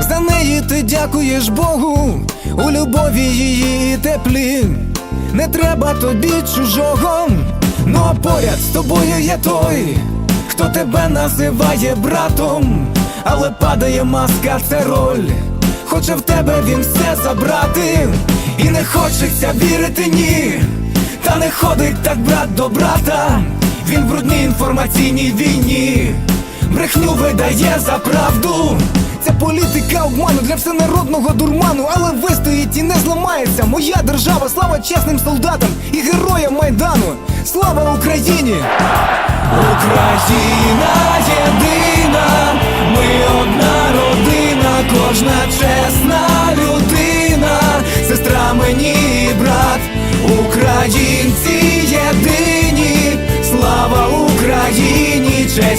За неї ти дякуєш Богу, у любові її теплі. Не треба тобі чужого, а поряд з тобою є той, хто тебе називає братом, але падає маска, це роль. Хоче в тебе він все забрати, і не хочеться вірити ні. Та не ходить так брат до брата, він в брудній інформаційній війні, брехню видає за правду. Ця політика обману для всенародного дурману, але вистоїть і не зламається. Моя держава, слава чесним солдатам і героям майдану. Слава Україні! Україна єдина, ми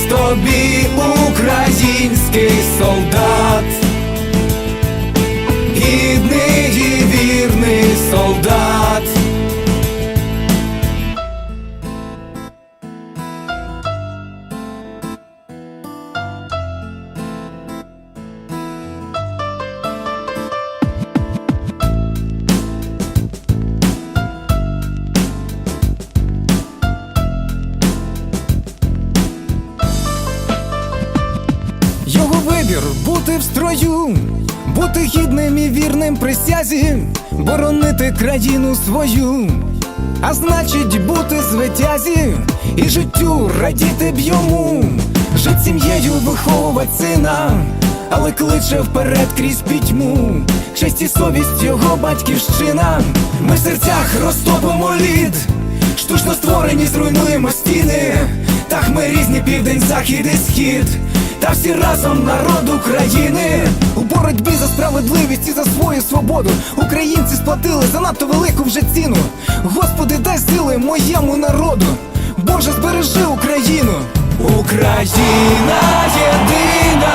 тобі, український солдат, вибір бути в строю, бути гідним і вірним присязі, боронити країну свою, а значить бути звитязі і життю радіти б йому, жить сім'єю виховувати сина, але кличе вперед крізь пітьму, честь і совість його батьківщина. Ми в серцях розтопимо лід, штучно створені, зруйнуємо стіни. Так ми різні південь, захід і схід. Та всі разом народ України у боротьбі за справедливість і за свою свободу. Українці сплатили занадто велику вже ціну. Господи, дай сили моєму народу. Боже, збережи Україну. Україна єдина,